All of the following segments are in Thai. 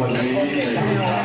วั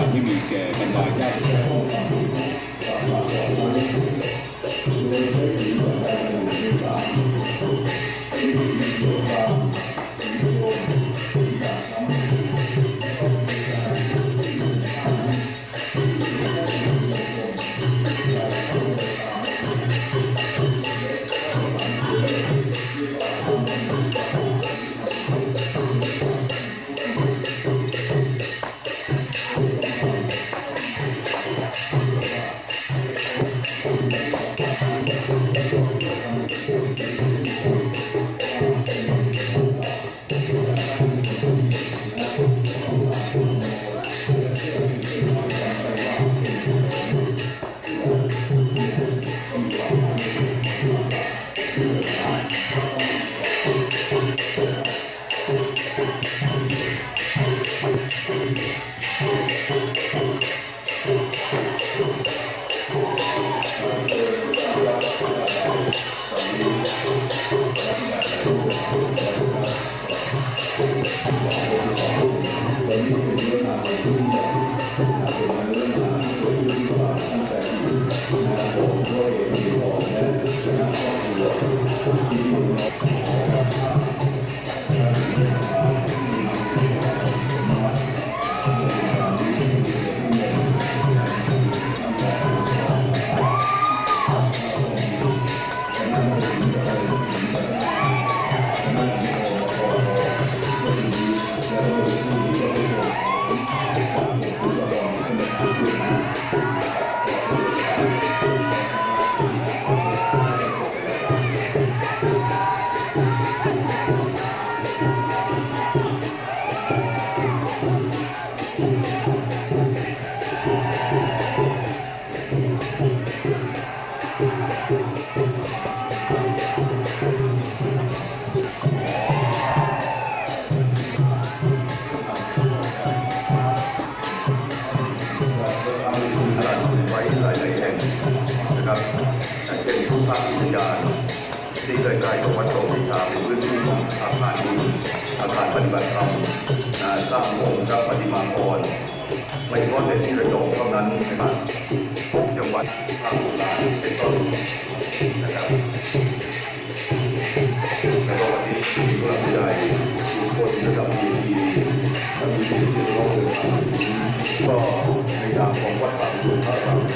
ใจจะไม่มี อย่างเช่นทุกภาควิทยานที่ใกล้ๆกับวัดโตวิชาเป็นพื้นที่ของอาคารนี้อาคารปฏิบัติธรรมสร้างองค์พระปฏิมากรไม่เฉพาะแต่ที่ระยองเท่านั้นนะครับทุกจังหวัดภาคอีสานเป็นต้นนะครับแล้วก็วันนี้มีผู้หลักผู้ใหญ่ทุกคนนะครับมีทีท่านมีทีที่ร้องเดินทางก็ในนามของวัดป่าสุพระราม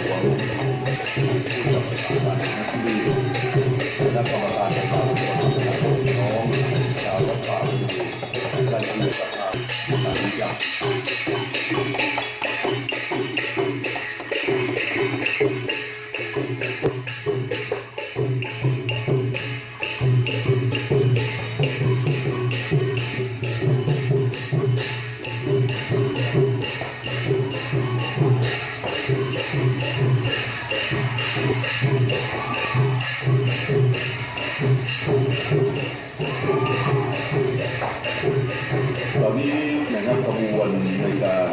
ในการ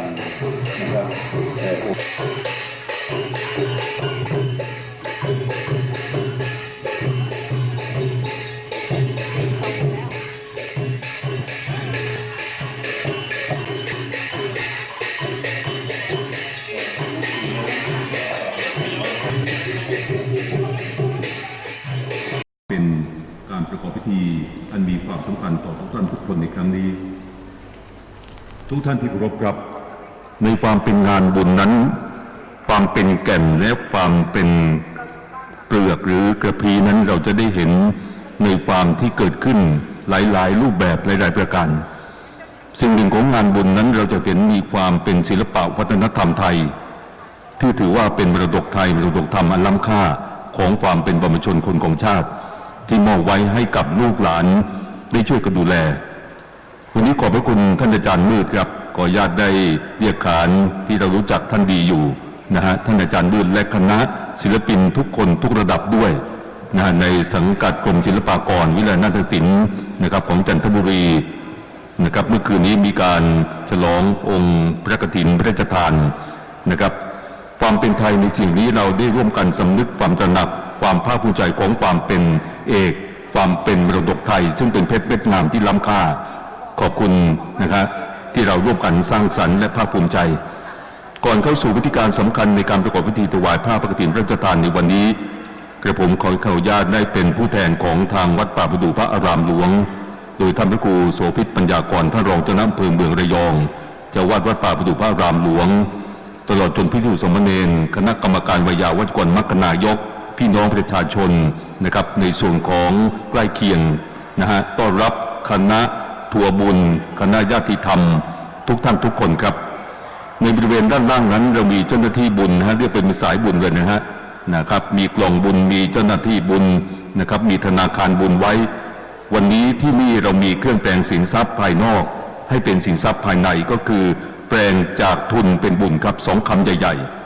นะครับแห่องค์เป็นการประกอบพิธีอันมีความสำคัญต่อทุกท่านทุกคนในครั้งนี้ ทุกท่านที่เคารพครับ ในความเป็นงานบุญนั้น ความเป็นแก่นและความเป็นเปลือกหรือกระพีนั้นเราจะได้เห็นในความที่เกิดขึ้นหลาย ๆ รูปแบบหลาย ๆ ประการสิ่งหนึ่งของงานบุญนั้นเราจะเห็นมีความเป็นศิลปะวัฒนธรรมไทย ที่ถือว่าเป็นมรดกไทยมรดกธรรมอันล้ำค่าของความเป็นบรรพชนคนของชาติ ที่มอบไว้ให้กับลูกหลานได้ช่วยกันดูแล วันนี้ขอบพระคุณท่านอาจารย์มืดครับขออญาติได้เรียกขานที่เรารู้จักท่านดีอยู่นะฮะท่านอาจารย์มืดและคณะศิลปินทุกคนทุกระดับด้วยนะฮะในสังกัดกรมศิลปากร วิทยานาฏศิลป์นะครับของจันทบุรีนะครับเมื่อคืนนี้มีการฉลององค์พระกฐินพระราชทานนะครับความเป็นไทยในสิ่งนี้เราได้ร่วมกันสำนึกความตระหนัก ความภาคภูมิใจของความเป็นเอก ความเป็นมรดกไทย ซึ่งเป็นเพชรเม็ดงามที่ล้ำค่า ขอบคุณนะครับที่เราร่วมกันสร้างสรรค์และภาคภูมิใจ ก่อนเข้าสู่พิธีการสำคัญในการประกอบพิธีถวายผ้าพระกฐินพระราชทานในวันนี้ กระผมขอขออนุญาตได้เป็นผู้แทนของทางวัดป่าประดูพระอารามหลวง โดยท่านพระครูโสภิตปัญญากรท่านรองเจ้าหน้าอำเภอเมืองระยองเจ้าวัดวัดป่าประดูพระอารามหลวง ตลอดจนพิธีสมณเณรคณะกรรมการวิยาวัดกวนมัคคนายก พี่น้องประชาชนนะครับในส่วนของใกล้เคียงนะฮะต้อนรับคณะ ทัวร์บุญคณะญาติธรรม ทุกท่านทุกคนครับ ในบริเวณด้านล่างนั้น เรามีเจ้าหน้าที่บุญนะฮะเรียกเป็นสายบุญเลยนะฮะนะครับมีกล่องบุญมีเจ้าหน้าที่บุญนะครับ มีธนาคารบุญไว้ วันนี้ที่นี่เรามีเครื่องแปลงสินทรัพย์ภายนอก ให้เป็นสินทรัพย์ภายในก็คือ แปลงจากทุนเป็นบุญครับสองคำใหญ่ ๆ